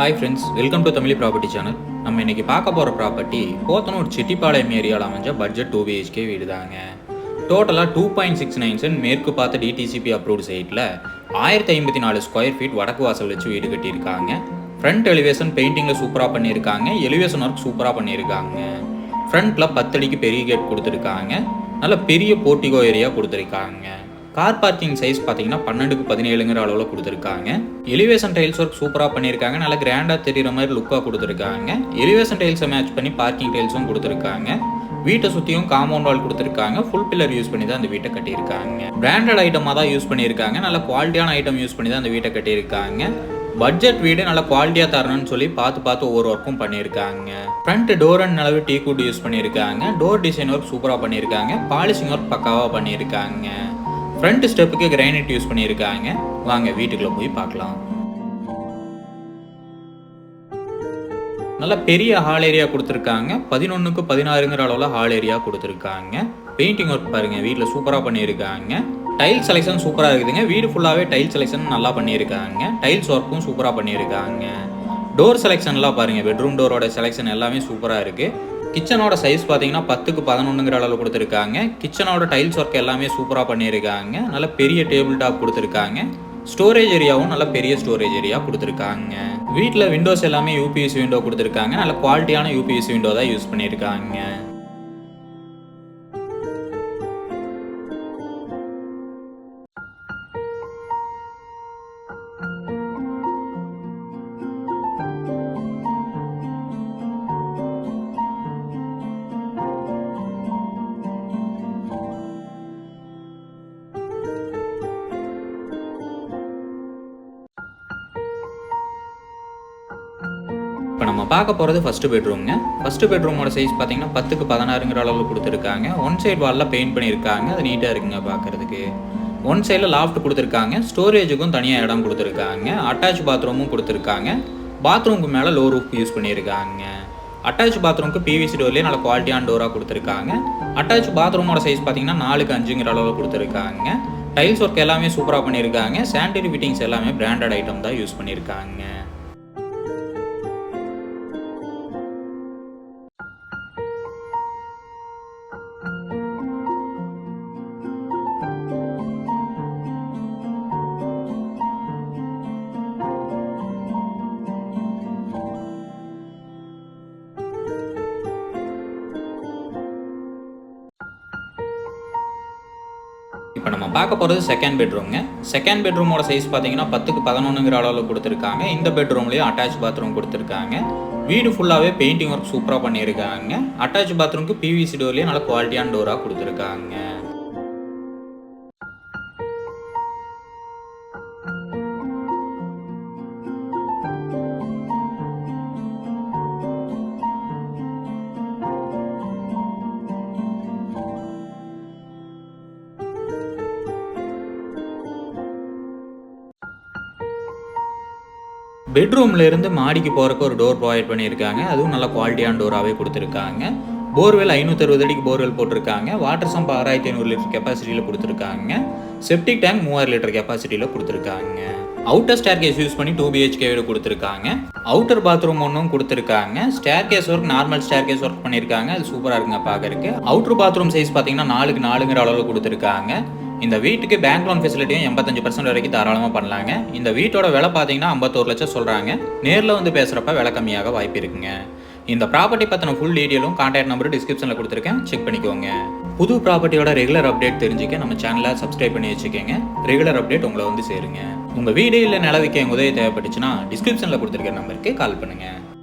Hi friends welcome to Tamil property channel நம்ம இன்னைக்கு பார்க்க போகிற ப்ராப்பர்ட்டி போத்தனூர் செட்டிப்பாளையம் ஏரியாவில் அமைஞ்ச பட்ஜெட் டூ பிஹெச்கே வீடு தாங்க. டோட்டலாக two point six nine cent மேற்கு பார்த்த டிடிசிபி அப்ரூவ்டு சைட்டில் ஆயிரத்தி ஐம்பத்தி நாலு ஸ்கொயர் ஃபீட் வடக்கு வாசல் வச்சு வீடு கட்டியிருக்காங்க. ஃப்ரண்ட் எலிவேஷன் பெயிண்டிங்கில் சூப்பராக பண்ணியிருக்காங்க. எலிவேஷன் ஒர்க் சூப்பராக பண்ணியிருக்காங்க. ஃப்ரண்ட்டில் பத்தடிக்கு பெரிய கேட் கொடுத்துருக்காங்க. நல்ல பெரிய போர்ட்டிகோ ஏரியா கொடுத்துருக்காங்க. கார் பார்க்கிங் சைஸ் பார்த்தீங்கன்னா பன்னெண்டுக்கு பதினேழுங்கிற அளவில் கொடுத்துருக்காங்க. எலிவேஷன் டைல்ஸ் ஒர்க் சூப்பராக பண்ணியிருக்காங்க. நல்லா கிராண்டாக தெரிகிற மாதிரி லுக்காக கொடுத்துருக்காங்க. எலிவேஷன் டைல்ஸை மேட்ச் பண்ணி பார்க்கிங் டைல்ஸும் கொடுத்துருக்காங்க. வீட்டை சுற்றியும் காம்பவுண்ட் வால் கொடுத்துருக்காங்க. ஃபுல் பில்லர் யூஸ் பண்ணி தான் அந்த வீட்டை கட்டியிருக்காங்க. பிராண்டட் ஐட்டமாக தான் யூஸ் பண்ணியிருக்காங்க. நல்ல குவாலிட்டியான ஐட்டம் யூஸ் பண்ணி தான் அந்த வீட்டை கட்டியிருக்காங்க. பட்ஜெட் வீடு நல்ல குவாலிட்டியாக தரணும்னு சொல்லி பார்த்து பார்த்து ஒவ்வொரு ஒர்க்கும் பண்ணியிருக்காங்க. ஃப்ரண்ட் டோர் அண்ட் அளவு டீ குட் யூஸ் பண்ணியிருக்காங்க. டோர் டிசைன் ஒர்க் சூப்பராக பண்ணியிருக்காங்க. பாலிஷிங் ஒர்க் பக்காவாக பண்ணியிருக்காங்க. ஃப்ரண்ட் ஸ்டெப்புக்கு கிரைனைட் யூஸ் பண்ணியிருக்காங்க. வாங்க வீட்டுக்குள்ளே போய் பார்க்கலாம். நல்ல பெரிய ஹால் ஏரியா கொடுத்துருக்காங்க. பதினொன்றுக்கு பதினாறுங்கிற அளவில் ஹால் ஏரியா கொடுத்துருக்காங்க. பெயிண்டிங் ஒர்க் பாருங்கள் வீட்டில் சூப்பராக பண்ணியிருக்காங்க. டைல் செலெக்ஷன் சூப்பராக இருக்குதுங்க. வீடு ஃபுல்லாகவே டைல் செலெக்ஷன் நல்லா பண்ணியிருக்காங்க. டைல்ஸ் ஒர்க்கும் சூப்பராக பண்ணியிருக்காங்க. டோர் செலெக்ஷன்லாம் பாருங்கள் பெட்ரூம் டோரோட செலெக்ஷன் எல்லாமே சூப்பராக இருக்குது கிச்சனோட சைஸ் பார்த்தீங்கன்னா பத்துக்கு பதினொன்றுங்கிற அளவு கொடுத்துருக்காங்க. கிச்சனோட டைல்ஸ் ஒர்க் எல்லாமே சூப்பராக பண்ணியிருக்காங்க. நல்ல பெரிய டேபிள் டாப் கொடுத்துருக்காங்க. ஸ்டோரேஜ் ஏரியாவும் நல்ல பெரிய ஸ்டோரேஜ் ஏரியா கொடுத்துருக்காங்க. வீட்டில் விண்டோஸ் எல்லாமே யூபிஎஸ் விண்டோ கொடுத்துருக்காங்க. நல்ல குவாலிட்டியான யூபிஎஸ் விண்டோ தான் யூஸ் பண்ணியிருக்காங்க. பார்க்க போகிறது ஃபஸ்ட்டு பெட்ரூம்ங்க ஃபஸ்ட்டு பெட்ரூமோட சைஸ் பார்த்தீங்கன்னா பத்துக்கு பதினாறுங்கிற அளவில் கொடுத்துருக்காங்க. ஒன் சைடு வாலில் பெயிண்ட் பண்ணியிருக்காங்க. அது நீட்டாக இருக்குங்க பார்க்குறதுக்கு ஒன் சைடில் லாஃப்ட் கொடுத்துருக்காங்க. ஸ்டோரேஜுக்கும் தனியாக இடம் கொடுத்துருக்காங்க. அட்டாச் பாத்ரூமும் கொடுத்துருக்காங்க. பாத்ரூமுக்கு மேலே லோ ரூஃப் யூஸ் பண்ணியிருக்காங்க. அட்டாச் பாத்ரூமுக்கு பிவிசி டோர்லேயே நல்ல குவாலிட்டியான டோராக கொடுத்துருக்காங்க. அட்டாச் பாத்ரூமோட சைஸ் பார்த்தீங்கன்னா நாலுக்கு அஞ்சுங்கிற அளவில் கொடுத்துருக்காங்க. டைல்ஸ் ஒர்க் எல்லாமே சூப்பராக பண்ணியிருக்காங்க. சானிடரி ஃபிட்டிங்ஸ் எல்லாமே பிராண்டட் ஐட்டம் தான் யூஸ் பண்ணியிருக்காங்க. இப்போ நம்ம பார்க்க போகிறது செகண்ட் பெட்ரூம்ங்க செகண்ட் பெட்ரூமோட சைஸ் பார்த்தீங்கன்னா பத்துக்கு பதினொன்றுங்கிற அளவில் கொடுத்துருக்காங்க. இந்த பெட்ரூம்லேயும் அட்டாச் பாத்ரூம் கொடுத்துருக்காங்க. வீடு ஃபுல்லாகவே பெயிண்டிங் ஒர்க் சூப்பராக பண்ணியிருக்காங்க. அட்டாச் பாத்ரூமுக்கு பிவிசி டோர்லேயே நல்ல குவாலிட்டியான டோராக கொடுத்துருக்காங்க. பெட்ரூம்ல இருந்து மாடிக்கு போகிறக்கு ஒரு டோர் ப்ரொவைட் பண்ணியிருக்காங்க. அதுவும் நல்ல குவாலிட்டியான டோராகவே கொடுத்துருக்காங்க. போர்வெல் ஐநூற்றறுபது அடிக்கு போர்வெல் போட்டிருக்காங்க. வாட்டர் சம்ப் ஆறாயிரத்தி ஐநூறு லிட்டர் கெப்பாசிட்டியில் கொடுத்துருக்காங்க. செப்டிக் டேங்க் மூவாயிரம் லிட்டர் கெப்பாசிட்டியில் கொடுத்துருக்காங்க. அவுட்டர் ஸ்டேர் கேஸ் யூஸ் பண்ணி டூ பிஹெச்கே வீடு கொடுத்துருக்காங்க. அவுட்டர் பாத்ரூம் ஒன்றும் கொடுத்துருக்காங்க. Staircase work normal staircase work பண்ணியிருக்காங்க. அது சூப்பராக இருக்குங்க பார்க்கறதுக்கு. அவுட்டர் பாத்ரூம் சைஸ் பார்த்தீங்கன்னா நாலுக்கு நாலுங்கிற அளவில் கொடுத்துருக்காங்க. இந்த வீட்டுக்கு பேங்க் லோன் ஃபெசிலிட்டியும் எண்பத்தஞ்சு பர்சன்ட் வரைக்கும் தாராளமாக பண்ணலாங்க. இந்த வீட்டோட விலை பார்த்தீங்கன்னா ஐம்பத்தோரு லட்சம் சொல்கிறாங்க நேரில் வந்து பேசுகிறப்ப விலை கம்மியாக வாய்ப்பு இருக்குங்க. இந்த ப்ராப்பர்ட்டி பற்றின ஃபுல் டீட்டெயிலும் கான்டாக்ட் நம்பர் டிஸ்கிரிப்ஷனில் கொடுத்துருக்கேன். செக் பண்ணிக்கோங்க. புது ப்ராப்பர்ட்டியோட ரெகுலர் அப்டேட் தெரிஞ்சுக்க நம்ம சேனலை சப்ஸ்கிரைப் பண்ணி வச்சுக்கோங்க. ரெகுலர் அப்டேட் உங்களை வந்து சேருங்க. உங்கள் வீடு இல்லை நிலவிக்க உதவி தேவைப்பட்டுச்சுன்னா டிஸ்கிரிப்ஷனில் கொடுத்துருக்க நம்பருக்கு கால் பண்ணுங்கள்